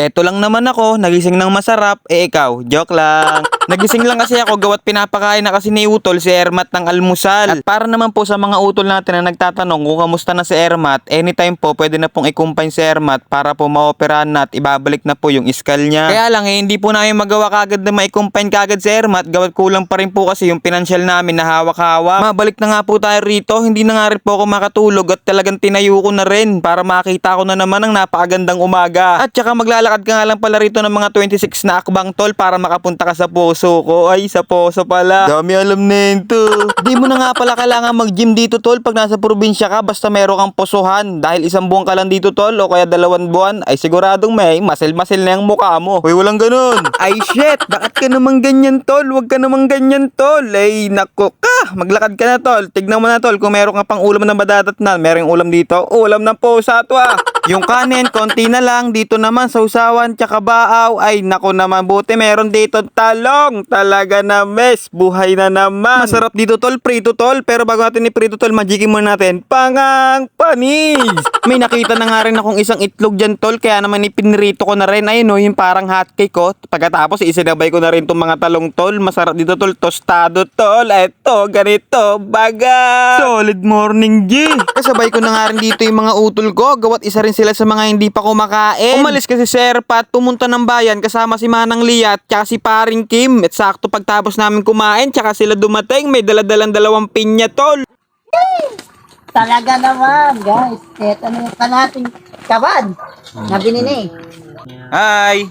Eto lang naman ako, nagising ng masarap. Eh ikaw, joke lang. Nagising lang kasi ako gawat pinapakain na kasi ni Utol si Ermat ng almusal. At para naman po sa mga utol natin na nagtatanong kung kamusta na si Ermat, anytime po pwede na pong ikumpany si Ermat para po maoperahan na at ibabalik na po yung iskal niya. Kaya lang eh, hindi po namin magawa kagad na maikumpany kagad si Ermat gawat kulang pa rin po kasi yung pinansyal namin na hawak-hawak. Mabalik na nga po tayo rito, hindi na nga rin po ako makatulog at talagang tinayo ko na rin para makita ko na naman ang napakagandang umaga. At saka maglalakad ka nga lang pala rito ng mga 26 na akbang tol para makapunta ka sa poso ko. Ay, sa poso pala. Dami alam nito. Di mo na nga pala kailangan mag-gym dito tol pag nasa probinsya ka basta meron kang posuhan. Dahil isang buwan ka lang dito tol o kaya dalawang buwan ay siguradong may masil-masil na yung mukha mo. Uy, walang ganun. Ay shit, bakit ka naman ganyan tol? Huwag ka naman ganyan tol. Ay, nako ka. Maglakad ka na tol. Tignan mo na tol kung meron ka pang ulam na madadat na. Meron ulam dito. Ulam ng posa to ah. Yung kanin, konti na lang. Dito naman sa usawan, tsaka baaw. Ay, nako naman. Buti meron dito talong. Talaga na mes. Buhay na naman. Masarap dito tol, prito tol. Pero bago natin i-prito tol, magikin muna natin. Pangang panis! May nakita na nga rin akong isang itlog dyan tol. Kaya naman ipinrito ko na rin. Ayun o, yung parang hotcake ko. Pagkatapos, isinabay ko na rin itong mga talong tol. Masarap dito tol. Tostado tol. Eto, ganito. Baga! Solid morning, G! Kasabay ko na nga rin dito yung mga utol ko. Gawat isa rin sila sa mga hindi pa kumakain. Umalis kasi si Erpat, pumunta ng bayan kasama si Manang Lia at tsaka si Paring Kim. At sakto pagtapos namin kumain, tsaka sila dumating. May daladalang dalawang pinya, tol. Talaga naman, guys. Ito na yung kanating kabad na binini. Hi!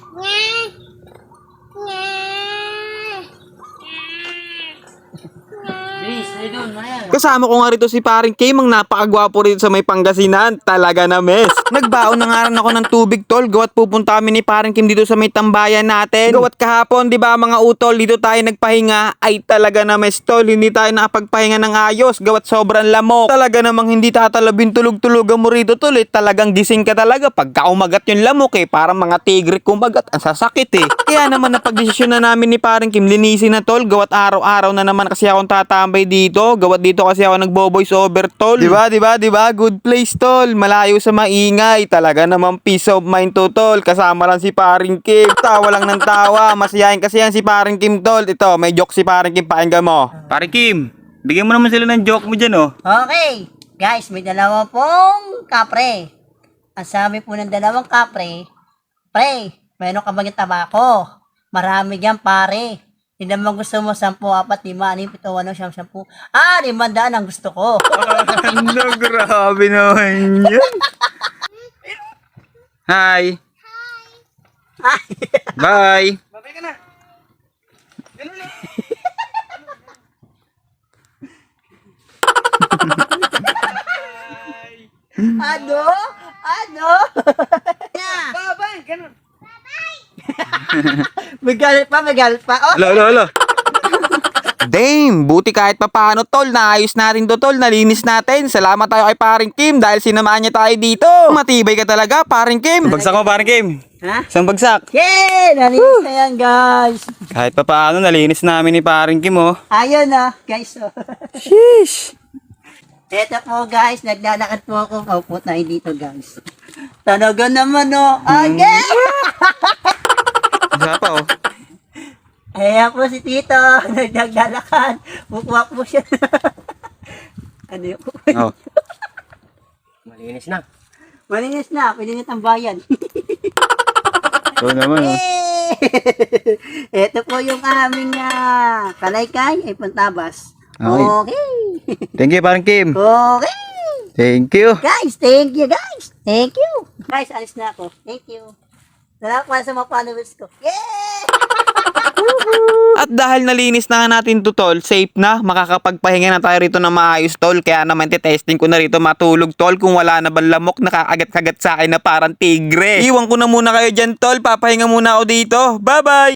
Kasama ko nga rito si paring Kim, ang napakagwapo rito sa may Pangasinan. Talaga na mes. Nagbaon na nga rin ako ng tubig tol. Gawat pupunta kami ni paring Kim dito sa may tambayan natin. Gawat kahapon, di ba mga utol, dito tayo nagpahinga. Ay talaga na mes tol, hindi tayo nakapagpahinga ng ayos. Gawat sobrang lamok. Talaga namang hindi tatalabin tulog-tulugan mo rito tol. Eh. Talagang gising ka talaga pagka umagat yung lamok eh. Parang mga tigre kumagat. Ang sasakit eh. Kaya naman napagdesisyon na namin ni paring Kim, linisin na tol. Gawat araw-araw na naman kasi akong tatambay dito. Gawat dito kasi ako nagbo-voice over tol. Di ba, di ba, di ba? Good place tol. Malayo sa maingay. Talaga naman peace of mind to tol. Kasama lang si paring Kim. Tawa lang ng tawa. Masiyahin kasi yan si paring Kim tol. Ito, may joke si paring Kim. Pakinggan mo. Paring Kim, bigyan mo naman sila ng joke mo dyan oh. Okay, guys, may dalawa pong kapre. Ang sabi po ng dalawang kapre, Pre, meron ka bang tabako? Marami yan, pare. Hindi naman gusto mo 10, 4, 5, 6, 7, 8, 10. Ah, 500 ang gusto ko. Ano, grabe naman yun. Hi. Bye. Bye ka na. ano? Ano? Babay, ganun. may galit pa, may galit pa. Oh, Lo, lo, lo. Damn, buti kahit papaano tol, naayos natin to tol, nalinis natin. Salamat tayo kay paring Kim dahil sinamaan niya tayo dito. Matibay ka talaga, paring Kim. Bagsak mo, paring Kim. ha? Isang bagsak. Yay! Nalinis na yan, guys. Kahit papaano, nalinis namin ni paring Kim, oh. Ayun na, guys. Oh. Sheesh. Eto po guys, naglalakad po ako. Paupo tayo dito guys. Talaga naman oh. Okay! Isa pa, oh. Ayan po si Tito. Naglalakad. Pupuha po siya. ano yun? Oh. Malinis na. Malinis na. Pwede na tambayan. Oo naman, oh. Ito po yung aming uh, kalaykay ay pantabas. Okay. Okay. Thank you, paring Kim. Okay. Thank you. Guys, thank you guys. Thank you. Guys, alis na ako. Thank you. Salamat pa sa mga followers ko. Yeah! At dahil nalinis na nga natin to tol, safe na, makakapagpahinga na tayo rito na maayos tol. Kaya naman testing ko na rito matulog tol kung wala na ba lamok nakakagat-kagat sa akin na parang tigre. Iwan ko na muna kayo dyan tol, papahinga muna ako dito. Bye bye!